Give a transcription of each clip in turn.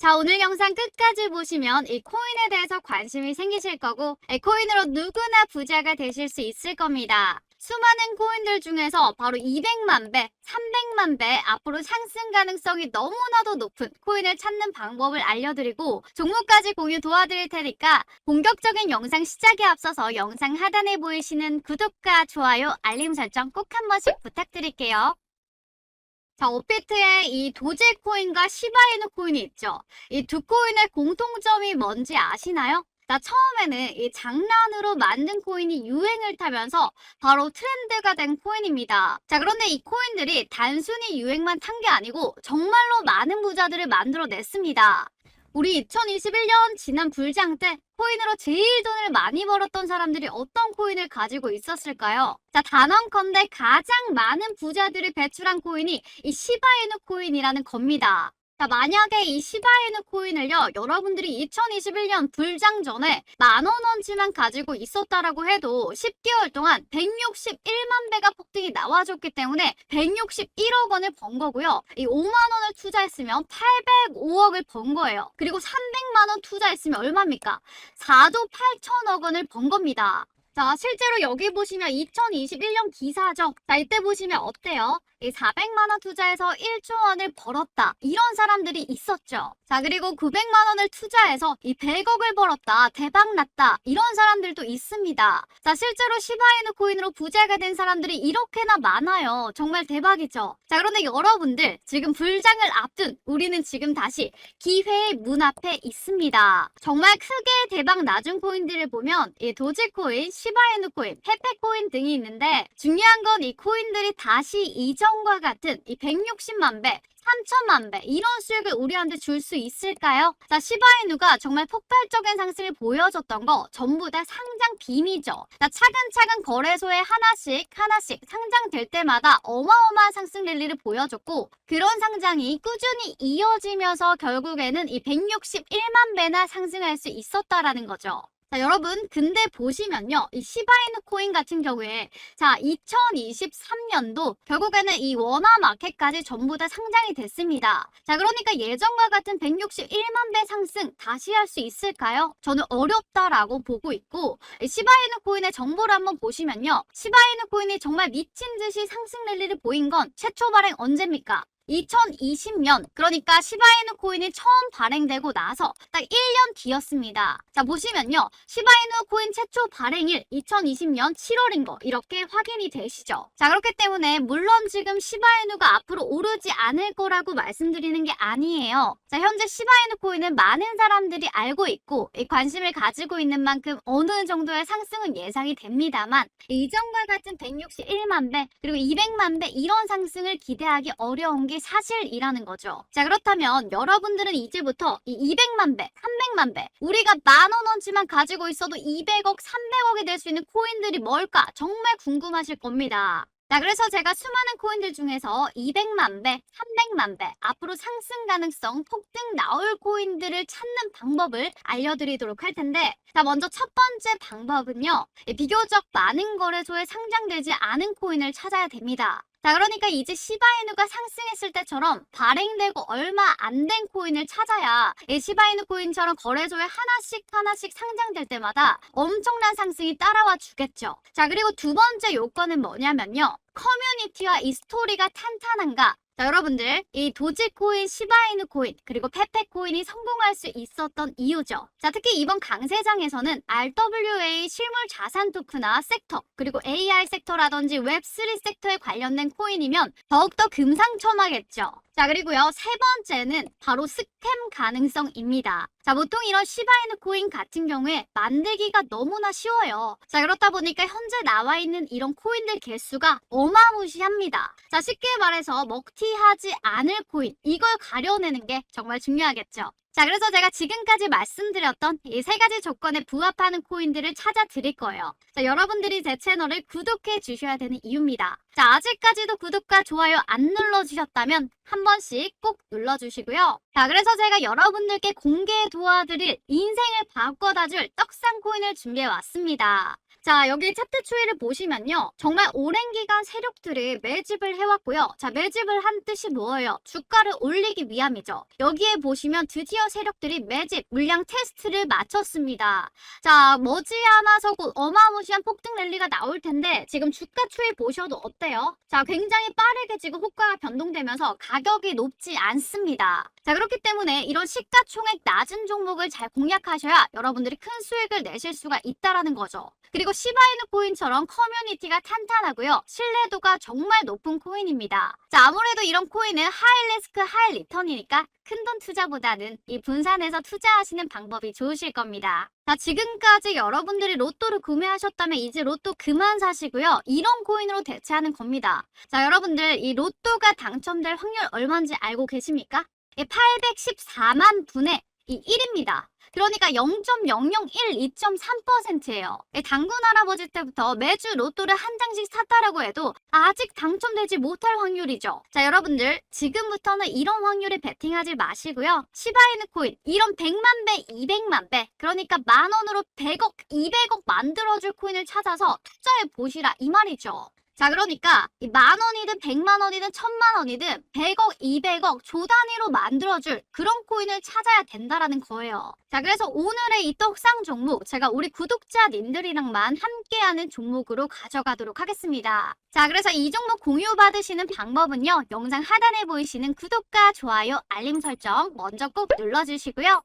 자, 오늘 영상 끝까지 보시면 이 코인에 대해서 관심이 생기실 거고, 이 코인으로 누구나 부자가 되실 수 있을 겁니다. 수많은 코인들 중에서 바로 200만 배, 300만 배 앞으로 상승 가능성이 너무나도 높은 코인을 찾는 방법을 알려드리고 종목까지 공유 도와드릴 테니까 본격적인 영상 시작에 앞서서 영상 하단에 보이시는 구독과 좋아요, 알림 설정 꼭 한 번씩 부탁드릴게요. 자, 오피트에 이 도제코인과 시바이누 코인이 있죠. 이 두 코인의 공통점이 뭔지 아시나요? 자, 처음에는 이 장난으로 만든 코인이 유행을 타면서 바로 트렌드가 된 코인입니다. 자, 그런데 이 코인들이 단순히 유행만 탄 게 아니고 정말로 많은 부자들을 만들어냈습니다. 우리 2021년 지난 불장 때 코인으로 제일 돈을 많이 벌었던 사람들이 어떤 코인을 가지고 있었을까요? 자, 단언컨대 가장 많은 부자들을 배출한 코인이 이 시바이누 코인이라는 겁니다. 자, 만약에 이 시바이누 코인을요, 여러분들이 2021년 불장 전에 만원 원치만 가지고 있었다라고 해도 10개월 동안 161만 배가 폭등이 나와줬기 때문에 161억 원을 번 거고요. 이 5만 원을 투자했으면 805억을 번 거예요. 그리고 300만 원 투자했으면 얼마입니까? 4조 8천억 원을 번 겁니다. 자, 실제로 여기 보시면 2021년 기사죠. 자, 이때 보시면 어때요? 이 400만 원 투자해서 1조 원을 벌었다. 이런 사람들이 있었죠. 자, 그리고 900만 원을 투자해서 이 100억을 벌었다. 대박 났다. 이런 사람들도 있습니다. 자, 실제로 시바이누 코인으로 부자가 된 사람들이 이렇게나 많아요. 정말 대박이죠. 자, 그런데 여러분들 지금 불장을 앞둔 우리는 지금 다시 기회의 문 앞에 있습니다. 정말 크게 대박 낮은 코인들을 보면 이 도지코인, 시바이누 코인, 페페 코인 등이 있는데 중요한 건 이 코인들이 다시 이전과 같은 이 160만 배, 3천만 배 이런 수익을 우리한테 줄 수 있을까요? 자, 시바이누가 정말 폭발적인 상승을 보여줬던 거 전부 다 상장 빔이죠. 자, 차근차근 거래소에 하나씩 하나씩 상장될 때마다 어마어마한 상승 랠리를 보여줬고 그런 상장이 꾸준히 이어지면서 결국에는 이 161만 배나 상승할 수 있었다라는 거죠. 자, 여러분, 근데 보시면요. 이 시바이누 코인 같은 경우에, 자, 2023년도 결국에는 이 원화 마켓까지 전부 다 상장이 됐습니다. 자, 그러니까 예전과 같은 161만 배 상승 다시 할 수 있을까요? 저는 어렵다라고 보고 있고, 이 시바이누 코인의 정보를 한번 보시면요. 시바이누 코인이 정말 미친 듯이 상승 랠리를 보인 건 최초 발행 언제입니까? 2020년 그러니까 시바이누 코인이 처음 발행되고 나서 딱 1년 뒤였습니다. 자 보시면요. 시바이누 코인 최초 발행일 2020년 7월인 거 이렇게 확인이 되시죠. 자 그렇기 때문에 물론 지금 시바이누가 앞으로 오르지 않을 거라고 말씀드리는 게 아니에요. 자 현재 시바이누 코인은 많은 사람들이 알고 있고 이 관심을 가지고 있는 만큼 어느 정도의 상승은 예상이 됩니다만 이전과 같은 161만 배 그리고 200만 배 이런 상승을 기대하기 어려운 게 사실이라는 거죠. 자, 그렇다면 여러분들은 이제부터 이 200만 배, 300만 배, 우리가 만 원어치만 가지고 있어도 200억, 300억이 될 수 있는 코인들이 뭘까? 정말 궁금하실 겁니다. 자, 그래서 제가 수많은 코인들 중에서 200만 배, 300만 배, 앞으로 상승 가능성 폭등 나올 코인들을 찾는 방법을 알려드리도록 할 텐데, 자, 먼저 첫 번째 방법은요, 이 비교적 많은 거래소에 상장되지 않은 코인을 찾아야 됩니다. 자, 그러니까 이제 시바이누가 상승했을 때처럼 발행되고 얼마 안 된 코인을 찾아야 이 시바이누 코인처럼 거래소에 하나씩 하나씩 상장될 때마다 엄청난 상승이 따라와 주겠죠. 자, 그리고 두 번째 요건은 뭐냐면요. 커뮤니티와 이 스토리가 탄탄한가? 자, 여러분들, 이 도지코인, 시바이누 코인, 그리고 페페 코인이 성공할 수 있었던 이유죠. 자, 특히 이번 강세장에서는 RWA 실물 자산 토크나 섹터, 그리고 AI 섹터라든지 웹3 섹터에 관련된 코인이면 더욱더 금상첨화겠죠. 자, 그리고요, 세 번째는 바로 스캠 가능성입니다. 자, 보통 이런 시바이누 코인 같은 경우에 만들기가 너무나 쉬워요. 자, 그렇다 보니까 현재 나와 있는 이런 코인들 개수가 어마무시합니다. 자, 쉽게 말해서 먹튀하지 않을 코인, 이걸 가려내는 게 정말 중요하겠죠. 자, 그래서 제가 지금까지 말씀드렸던 이 세 가지 조건에 부합하는 코인들을 찾아 드릴 거예요. 자, 여러분들이 제 채널을 구독해 주셔야 되는 이유입니다. 자, 아직까지도 구독과 좋아요 안 눌러주셨다면 한 번씩 꼭 눌러주시고요. 자, 그래서 제가 여러분들께 공개 도와드릴 인생을 바꿔다줄 떡상 코인을 준비해 왔습니다. 자, 여기 차트 추이를 보시면요. 정말 오랜 기간 세력들이 매집을 해왔고요. 자, 매집을 한 뜻이 뭐예요? 주가를 올리기 위함이죠. 여기에 보시면 드디어 세력들이 매집, 물량 테스트를 마쳤습니다. 자, 머지않아서 곧 어마무시한 폭등 랠리가 나올 텐데 지금 주가 추이 보셔도 어때요? 자, 굉장히 빠르게 지금 호가가 변동되면서 가격이 높지 않습니다. 자, 그렇기 때문에 이런 시가총액 낮은 종목을 잘 공략하셔야 여러분들이 큰 수익을 내실 수가 있다라는 거죠. 그리고 시바이누 코인처럼 커뮤니티가 탄탄하고요. 신뢰도가 정말 높은 코인입니다. 자, 아무래도 이런 코인은 하이 리스크 하이 리턴이니까 큰돈 투자보다는 이 분산해서 투자하시는 방법이 좋으실 겁니다. 자, 지금까지 여러분들이 로또를 구매하셨다면 이제 로또 그만 사시고요. 이런 코인으로 대체하는 겁니다. 자, 여러분들 이 로또가 당첨될 확률 얼마인지 알고 계십니까? 814만 분의 이 1입니다. 그러니까 0.001, 2.3%예요. 당군 할아버지 때부터 매주 로또를 한 장씩 샀다라고 해도 아직 당첨되지 못할 확률이죠. 자, 여러분들 지금부터는 이런 확률에 베팅하지 마시고요. 시바이누 코인 이런 100만 배, 200만 배, 그러니까 만 원으로 100억, 200억 만들어줄 코인을 찾아서 투자해 보시라 이 말이죠. 자, 그러니까 이만 원이든 백만 원이든 천만 원이든 100억, 200억 조 단위로 만들어줄 그런 코인을 찾아야 된다라는 거예요. 자, 그래서 오늘의 이 떡상 종목 제가 우리 구독자님들이랑만 함께하는 종목으로 가져가도록 하겠습니다. 자, 그래서 이 종목 공유 받으시는 방법은요. 영상 하단에 보이시는 구독과 좋아요, 알림 설정 먼저 꼭 눌러주시고요.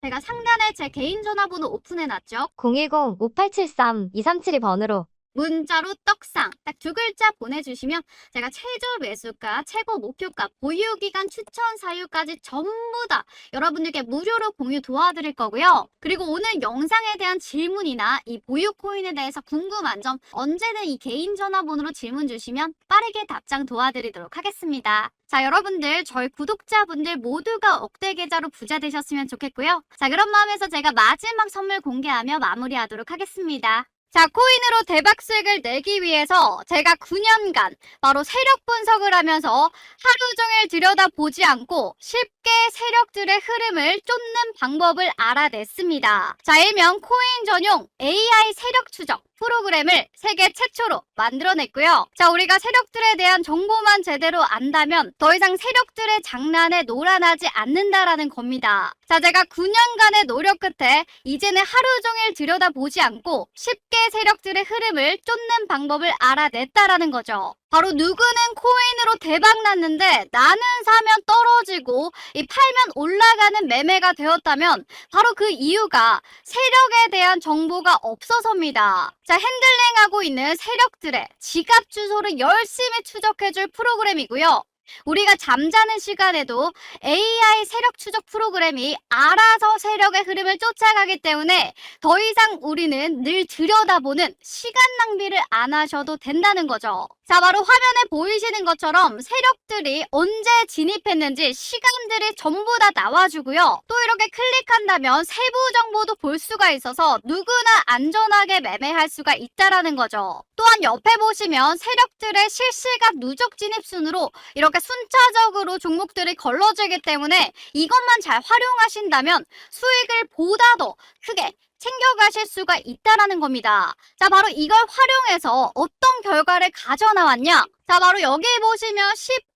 제가 상단에 제 개인 전화번호 오픈해놨죠. 010-5873-2372번으로 문자로 떡상 딱 두 글자 보내주시면 제가 최저 매수가, 최고 목표가, 보유기간 추천 사유까지 전부 다 여러분들께 무료로 공유 도와드릴 거고요. 그리고 오늘 영상에 대한 질문이나 이 보유 코인에 대해서 궁금한 점 언제든 이 개인 전화번호로 질문 주시면 빠르게 답장 도와드리도록 하겠습니다. 자, 여러분들, 저희 구독자분들 모두가 억대 계좌로 부자 되셨으면 좋겠고요. 자, 그런 마음에서 제가 마지막 선물 공개하며 마무리하도록 하겠습니다. 자, 코인으로 대박 수익을 내기 위해서 제가 9년간 바로 세력 분석을 하면서 하루 종일 들여다보지 않고 쉽게 세력들의 흐름을 쫓는 방법을 알아냈습니다. 자, 일명 코인 전용 AI 세력 추적 프로그램을 세계 최초로 만들어냈고요. 자, 우리가 세력들에 대한 정보만 제대로 안다면 더 이상 세력들의 장난에 놀아나지 않는다라는 겁니다. 자, 제가 9년간의 노력 끝에 이제는 하루 종일 들여다보지 않고 쉽게 세력들의 흐름을 쫓는 방법을 알아냈다라는 거죠. 바로 누구는 코인으로 대박 났는데 나는 사면 떨어지고 이 팔면 올라가는 매매가 되었다면 바로 그 이유가 세력에 대한 정보가 없어서입니다. 자, 핸들링하고 있는 세력들의 지갑 주소를 열심히 추적해줄 프로그램이고요. 우리가 잠자는 시간에도 AI 세력 추적 프로그램이 알아서 세력의 흐름을 쫓아가기 때문에 더 이상 우리는 늘 들여다보는 시간 낭비를 안 하셔도 된다는 거죠. 자, 바로 화면에 보이시는 것처럼 세력들이 언제 진입했는지 시간들이 전부 다 나와주고요. 또 이렇게 클릭한다면 세부 정보도 볼 수가 있어서 누구나 안전하게 매매할 수가 있다라는 거죠. 또한 옆에 보시면 세력들의 실시간 누적 진입 순으로 이렇게 순차적으로 종목들이 걸러지기 때문에 이것만 잘 활용하신다면 수익을 보다 더 크게 챙겨가실 수가 있다라는 겁니다. 자, 바로 이걸 활용해서 어떤 결과를 가져나왔냐? 자, 바로 여기 보시면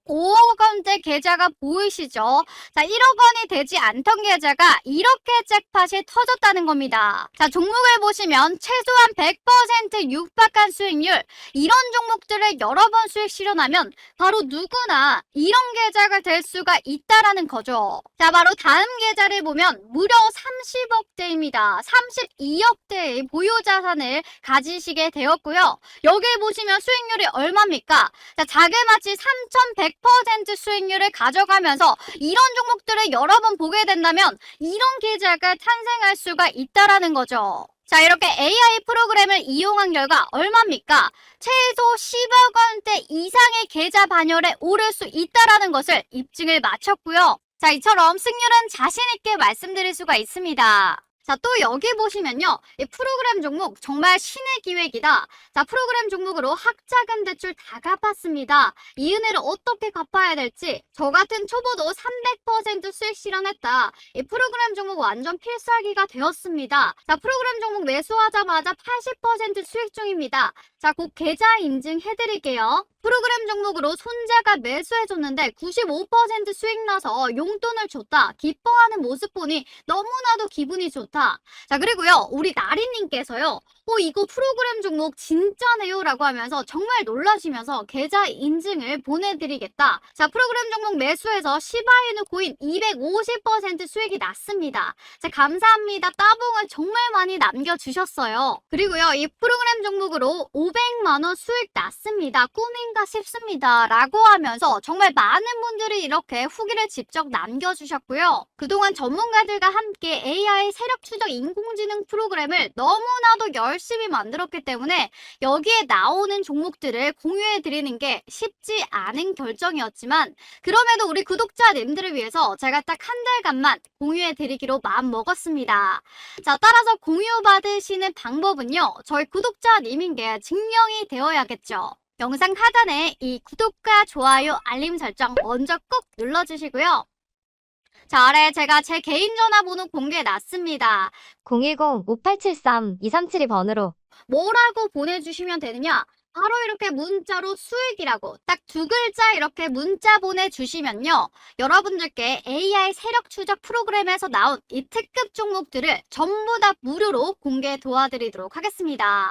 15억 원대 계좌가 보이시죠? 자, 1억 원이 되지 않던 계좌가 이렇게 잭팟이 터졌다는 겁니다. 자, 종목을 보시면 최소한 100% 육박한 수익률, 이런 종목들을 여러 번 수익 실현하면 바로 누구나 이런 계좌가 될 수가 있다라는 거죠. 자, 바로 다음 계좌를 보면 무려 30억대입니다. 32억대의 보유 자산을 가지시게 되었고요. 여기 보시면 수익률이 얼마입니까? 자, 자그마치 3,100% 수익률을 가져가면서 이런 종목들을 여러 번 보게 된다면 이런 계좌가 탄생할 수가 있다라는 거죠. 자, 이렇게 AI 프로그램을 이용한 결과 얼마입니까? 최소 10억 원대 이상의 계좌 반열에 오를 수 있다라는 것을 입증을 마쳤고요. 자, 이처럼 승률은 자신 있게 말씀드릴 수가 있습니다. 자, 또 여기 보시면요. 이 프로그램 종목 정말 신의 기획이다. 자, 프로그램 종목으로 학자금 대출 다 갚았습니다. 이 은혜를 어떻게 갚아야 될지 저 같은 초보도 300% 수익 실현했다. 이 프로그램 종목 완전 필살기가 되었습니다. 자, 프로그램 종목 매수하자마자 80% 수익 중입니다. 자, 곧 계좌 인증 해드릴게요. 프로그램 종목으로 손자가 매수해줬는데 95% 수익 나서 용돈을 줬다. 기뻐하는 모습 보니 너무나도 기분이 좋다. 자, 그리고요, 우리 나리님께서요, 어, 이거 프로그램 종목 진짜네요. 라고 하면서 정말 놀라시면서 계좌 인증을 보내드리겠다. 자, 프로그램 종목 매수해서 시바이누 코인 250% 수익이 났습니다. 자, 감사합니다. 따봉을 정말 많이 남겨주셨어요. 그리고요, 이 프로그램 종목으로 500만원 수익 났습니다. 꿈인가 싶습니다. 라고 하면서 정말 많은 분들이 이렇게 후기를 직접 남겨주셨고요. 그동안 전문가들과 함께 AI 세력 추적 인공지능 프로그램을 너무나도 열심히 만들었기 때문에 여기에 나오는 종목들을 공유해 드리는 게 쉽지 않은 결정이었지만 그럼에도 우리 구독자님들을 위해서 제가 딱 한 달간만 공유해 드리기로 마음 먹었습니다. 자, 따라서 공유 받으시는 방법은요. 저희 구독자님인 게 증명이 되어야겠죠. 영상 하단에 이 구독과 좋아요, 알림 설정 먼저 꼭 눌러주시고요. 자, 아래 제가 제 개인 전화번호 공개해 놨습니다. 010-5873-2372 번으로 뭐라고 보내주시면 되느냐? 바로 이렇게 문자로 수익이라고 딱 두 글자 이렇게 문자 보내주시면요. 여러분들께 AI 세력 추적 프로그램에서 나온 이 특급 종목들을 전부 다 무료로 공개 도와드리도록 하겠습니다.